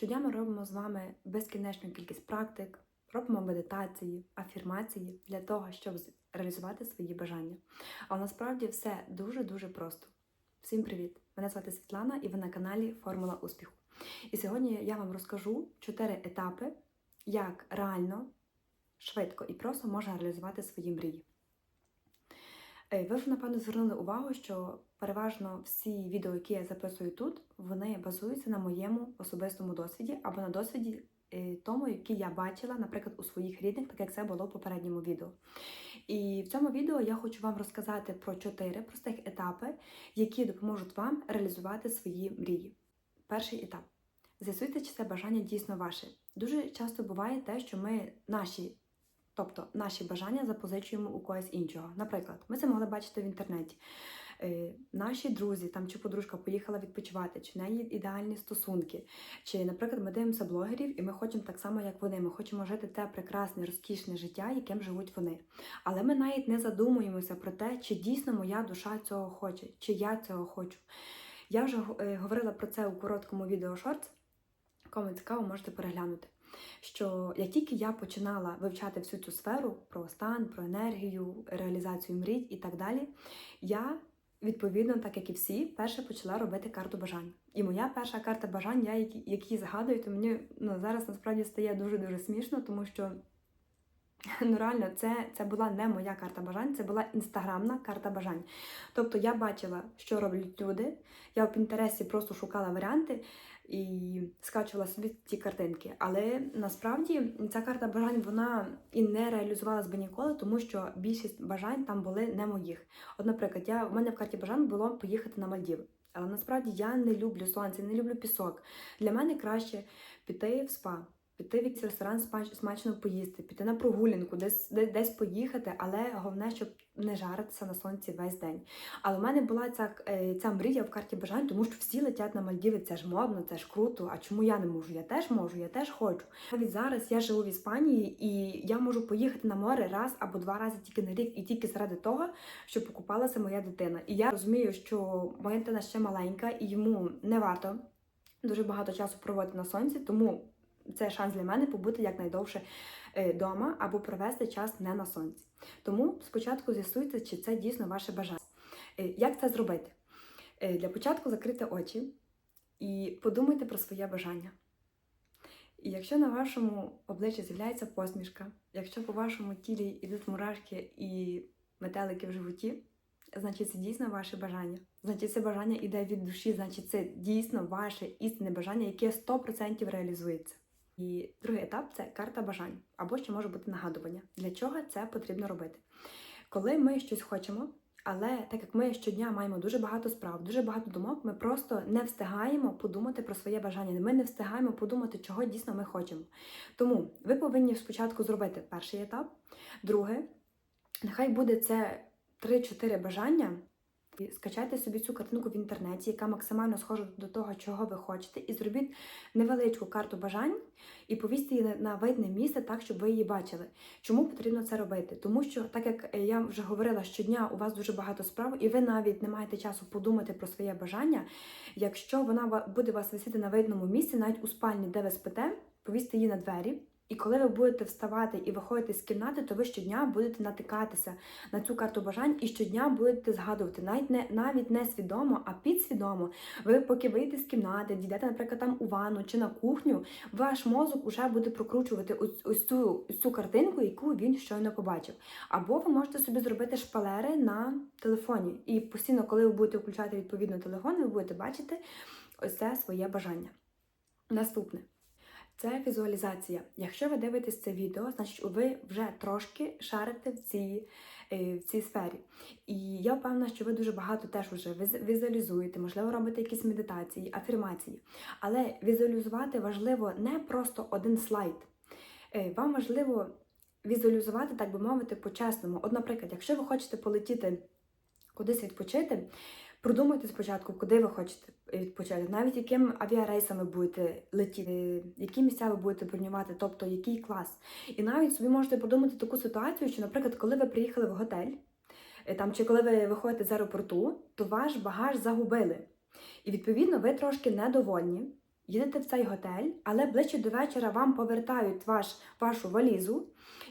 Щодня ми робимо з вами безкінечну кількість практик, робимо медитації, афірмації для того, щоб реалізувати свої бажання. А насправді все дуже-дуже просто. Всім привіт! Мене звати Світлана і ви на каналі Формула успіху. І сьогодні я вам розкажу чотири етапи, як реально, швидко і просто можна реалізувати свої мрії. Е, Ви вже, напевно, звернули увагу, що переважно всі відео, які я записую тут, вони базуються на моєму особистому досвіді або на досвіді е, тому, який я бачила, наприклад, у своїх рідних, так як це було в попередньому відео. І в цьому відео я хочу вам розказати про чотири простих етапи, які допоможуть вам реалізувати свої мрії. Перший етап. З'ясуйте, чи це бажання дійсно ваше. Дуже часто буває те, що ми наші Тобто наші бажання запозичуємо у когось іншого. Наприклад, ми це могли бачити в інтернеті. Е, наші друзі там чи подружка поїхала відпочивати, чи в неї ідеальні стосунки. Чи, наприклад, ми дивимося блогерів, і ми хочемо так само, як вони. Ми хочемо жити те прекрасне, розкішне життя, яким живуть вони. Але ми навіть не задумуємося про те, чи дійсно моя душа цього хоче, чи я цього хочу. Я вже е, говорила про це у короткому відео шортс. Кому цікаво, можете переглянути що як тільки я починала вивчати всю цю сферу про стан, про енергію, реалізацію мрій і так далі, я відповідно, так як і всі, перше почала робити карту бажань. І моя перша карта бажань, я які, згадую, то мені ну, зараз насправді стає дуже дуже смішно, тому що. Ну, реально, це, це була не моя карта бажань, це була інстаграмна карта бажань. Тобто я бачила, що роблять люди. Я в Пінтересті просто шукала варіанти і скачувала собі ті картинки. Але насправді ця карта бажань вона і не реалізувалась би ніколи, тому що більшість бажань там були не моїх. От, наприклад, я, в мене в карті бажань було поїхати на Мальдіви. Але насправді я не люблю сонце, не люблю пісок. Для мене краще піти в спа, піти в якийсь ресторан смачно поїсти, піти на прогулянку, десь, десь поїхати, але головне, щоб не жаритися на сонці весь день. Але в мене була ця, е, ця мрія в карті бажань, тому що всі летять на Мальдіви, це ж модно, це ж круто. А чому я не можу? Я теж можу, я теж хочу. Навіть зараз я живу в Іспанії і я можу поїхати на море раз або два рази тільки на рік, і тільки заради того, щоб покупалася моя дитина. І я розумію, що моя дитина ще маленька, і йому не варто дуже багато часу проводити на сонці, тому це шанс для мене побути якнайдовше вдома або провести час не на сонці. Тому спочатку з'ясуйте, чи це дійсно ваше бажання. Е, Як це зробити? Е, Для початку закрийте очі і подумайте про своє бажання. І якщо на вашому обличчі з'являється посмішка, якщо по вашому тілі йдуть мурашки і метелики в животі, значить це дійсно ваше бажання. Значить, це бажання йде від душі, значить, це дійсно ваше істинне бажання, яке 100% реалізується. І другий етап це карта бажань, або ще може бути нагадування. Для чого це потрібно робити? Коли ми щось хочемо, але так як ми щодня маємо дуже багато справ, дуже багато думок, ми просто не встигаємо подумати про своє бажання. Ми не встигаємо подумати, чого дійсно ми хочемо. Тому ви повинні спочатку зробити перший етап, друге, нехай буде це 3-4 бажання. Скачайте собі цю картинку в інтернеті, яка максимально схожа до того, чого ви хочете, і зробіть невеличку карту бажань і повісьте її на- видне місце так, щоб ви її бачили. Чому потрібно це робити? Тому що, так як я вже говорила, щодня у вас дуже багато справ, і ви навіть не маєте часу подумати про своє бажання. Якщо вона буде вас висіти на видному місці, навіть у спальні, де ви спите, повісьте її на двері. І коли ви будете вставати і виходити з кімнати, то ви щодня будете натикатися на цю карту бажань і щодня будете згадувати, навіть не навіть не свідомо, а підсвідомо. Ви поки вийдете з кімнати, дійдете, наприклад, там у ванну чи на кухню, ваш мозок уже буде прокручувати ось, цю цю картинку, яку він щойно побачив. Або ви можете собі зробити шпалери на телефоні. І постійно, коли ви будете включати відповідно телефон, ви будете бачити ось це своє бажання. Наступне. Це візуалізація. Якщо ви дивитесь це відео, значить ви вже трошки шарите в цій, е, в цій сфері. І я впевнена, що ви дуже багато теж вже візуалізуєте, можливо, робите якісь медитації, афірмації. Але візуалізувати важливо не просто один слайд. Е, Вам важливо візуалізувати, так би мовити, по-чесному. От, наприклад, якщо ви хочете полетіти кудись відпочити, продумайте спочатку, куди ви хочете відпочити, навіть яким авіарейсами будете летіти, які місця ви будете бронювати, тобто який клас. І навіть собі можете подумати таку ситуацію, що, наприклад, коли ви приїхали в готель, е, там чи коли ви виходите з аеропорту, то ваш багаж загубили. І відповідно ви трошки недовольні. Їдете в цей готель, але ближче до вечора вам повертають ваш, вашу валізу,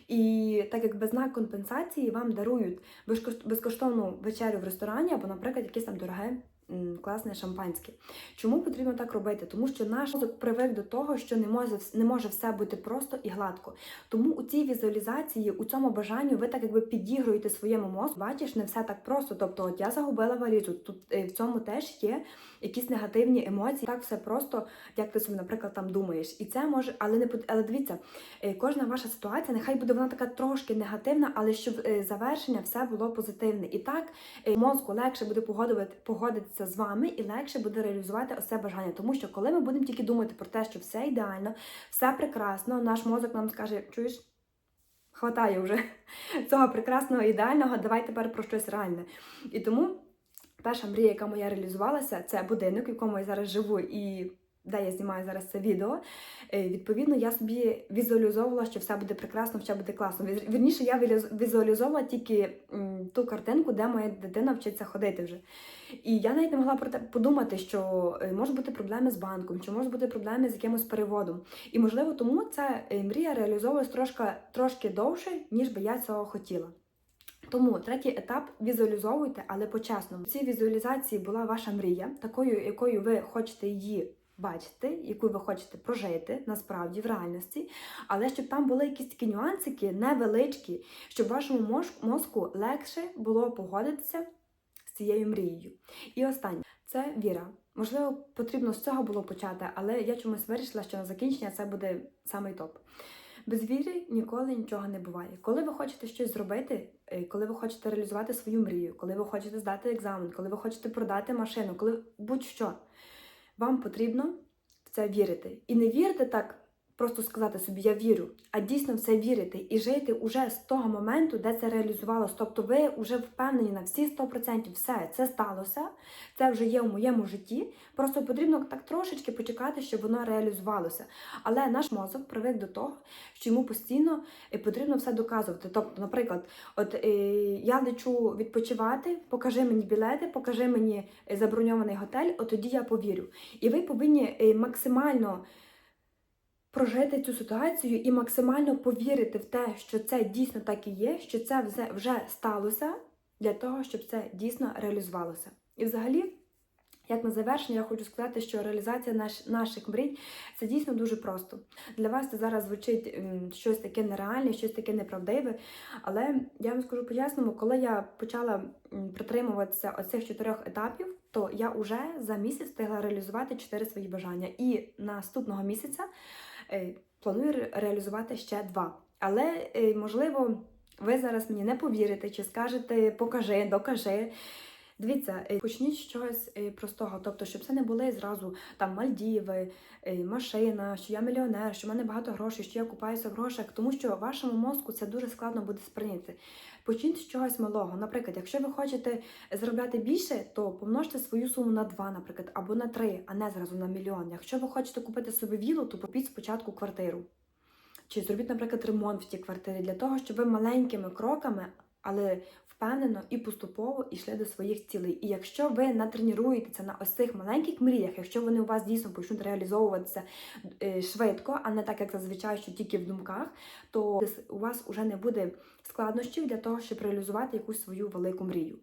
і так як без знак компенсації вам дарують безкош- безкоштовну вечерю в ресторані або, наприклад, якесь там дороге. Класне шампанське. Чому потрібно так робити? Тому що наш мозок привик до того, що не може, не може все бути просто і гладко. Тому у цій візуалізації, у цьому бажанню, ви так якби підігруєте своєму мозку. Бачиш, не все так просто. Тобто, от я загубила валізу. Тут е, в цьому теж є якісь негативні емоції. Так все просто, як ти собі, наприклад, там думаєш. І це може, але не але дивіться, е, кожна ваша ситуація, нехай буде вона така трошки негативна, але щоб е, завершення все було позитивне. І так мозку легше буде погодувати, погодитися з вами і легше буде реалізувати усе бажання. Тому що коли ми будемо тільки думати про те, що все ідеально, все прекрасно, наш мозок нам скаже, чуєш. Хватає вже цього прекрасного ідеального, давай тепер про щось реальне. І тому перша мрія, яка моя реалізувалася, це будинок, в якому я зараз живу, і де я знімаю зараз це відео. Е, Відповідно, я собі візуалізовувала, що все буде прекрасно, все буде класно. Вірніше, я візуалізовувала тільки ту картинку, де моя дитина вчиться ходити вже. І я навіть не могла подумати, що е, можуть бути проблеми з банком, чи можуть бути проблеми з якимось переводом. І можливо, тому ця е, мрія реалізовувалась трошки, трошки довше, ніж би я цього хотіла. Тому третій етап візуалізовуйте, але по-чесному. В цій візуалізації була ваша мрія, такою, якою ви хочете її бачити, яку ви хочете прожити насправді в реальності, але щоб там були якісь такі нюансики невеличкі, щоб вашому мозку легше було погодитися з цією мрією. І останнє це віра. Можливо, потрібно з цього було почати, але я чомусь вирішила, що на закінчення це буде самий топ. Без віри ніколи нічого не буває. Коли ви хочете щось зробити, е, коли ви хочете реалізувати свою мрію, коли ви хочете здати екзамен, коли ви хочете продати машину, коли будь-що, вам потрібно в це вірити. І не вірити так, просто сказати собі Я вірю, а дійсно в це вірити і жити уже з того моменту, де це реалізувалось. Тобто ви вже впевнені на всі 100%, все це сталося, це вже є у моєму житті. Просто потрібно так трошечки почекати, щоб воно реалізувалося. Але наш мозок привик до того, що йому постійно е, потрібно все доказувати. Тобто, наприклад, от е, я лечу відпочивати, покажи мені білети, покажи мені е, заброньований готель, от тоді я повірю. І ви повинні е, максимально прожити цю ситуацію і максимально повірити в те, що це дійсно так і є, що це вже, сталося для того, щоб це дійсно реалізувалося. І взагалі. Як на завершення, я хочу сказати, що реалізація наш, наших мрій це дійсно дуже просто. Для вас це зараз звучить щось таке нереальне, щось таке неправдиве. Але я вам скажу по-ясному, коли я почала притримуватися оцих чотирьох етапів, то я вже за місяць встигла реалізувати чотири свої бажання. І наступного місяця планую реалізувати ще два. Але е, можливо, ви зараз мені не повірите чи скажете покажи, докажи. Дивіться, е, почніть з чогось е, простого, тобто, щоб це не були зразу там Мальдіви, е, машина, що я мільйонер, що в мене багато грошей, що я купаюся в грошах, тому що вашому мозку це дуже складно буде сприйняти. Почніть з чогось малого. Наприклад, якщо ви хочете заробляти більше, то помножте свою суму на 2, наприклад, або на 3, а не зразу на мільйон. Якщо ви хочете купити собі вілу, то купіть спочатку квартиру. Чи зробіть, наприклад, ремонт в тій квартирі для того, щоб ви маленькими кроками, але впевнено і поступово йшли до своїх цілей. І якщо ви натренуєтеся на ось цих маленьких мріях, якщо вони у вас дійсно почнуть реалізовуватися е, швидко, а не так, як зазвичай, що тільки в думках, то у вас вже не буде складнощів для того, щоб реалізувати якусь свою велику мрію.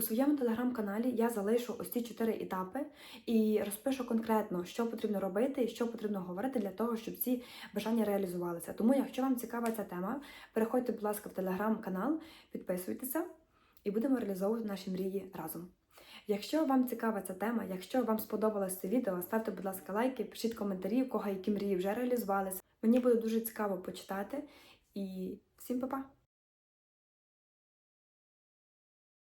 У своєму телеграм-каналі я залишу ось ці чотири етапи і розпишу конкретно, що потрібно робити і що потрібно говорити для того, щоб ці бажання реалізувалися. Тому, якщо вам цікава ця тема, переходьте, будь ласка, в телеграм-канал, підписуйтеся і будемо реалізовувати наші мрії разом. Якщо вам цікава ця тема, якщо вам сподобалось це відео, ставте, будь ласка, лайки, пишіть коментарі, у кого які мрії вже реалізувалися. Мені буде дуже цікаво почитати. І всім па-па!